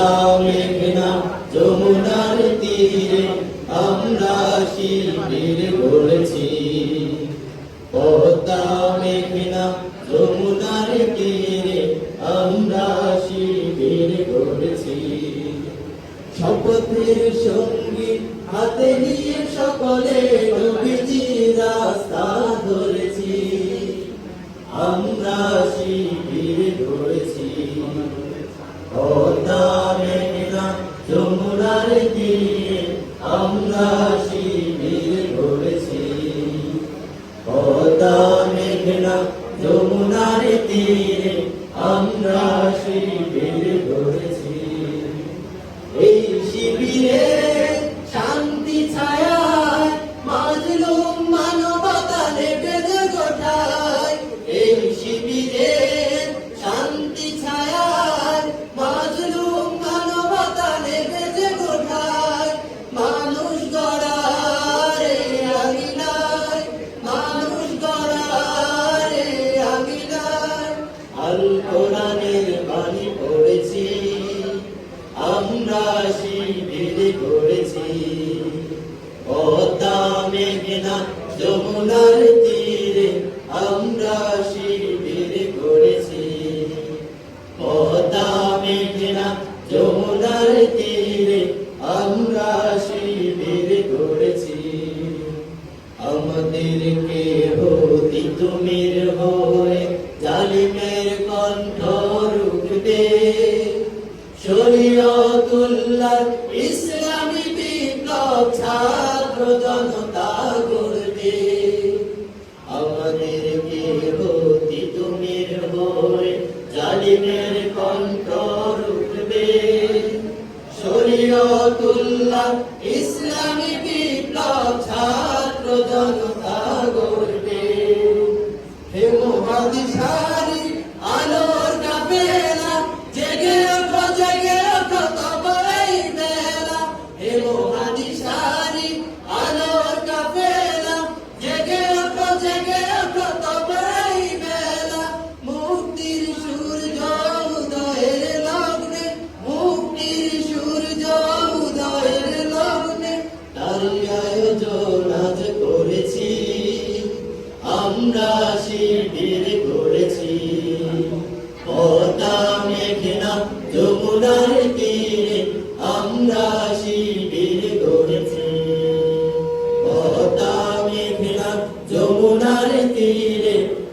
দাও মেঘনা, যমুনার তীরে আমরা শিবির গড়েছি পদ্মা মেঘনা, যমুনার তীরে আমরা শিবির গড়েছি শপথের সঙ্গী হাতে নিয়ে সকলে যমুনার তীরে আমরা শিবির ধরেছি এই শিবিরে কোরআনের বাণী পড়েছি, আমরা শিবির করেছি। পদ্মা মেঘনা যমুনার তীরে আমরা শিবির করেছি। মেঘনা যমুনার জালিমের কণ্ঠ রুখতে শরীয়তুল্লাহ ইসলামী বিপ্লব ছাত্র জনতা গড়বে আমাদেরকে তুমির হয়ে জালিমের কণ্ঠ ইসলামী বিপ্লব ছাত্র জনতা গড়বে। হে মহাদিশারি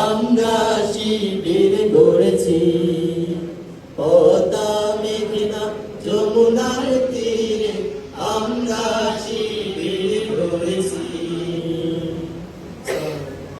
আমরা শিবির গড়েছি পদ্মা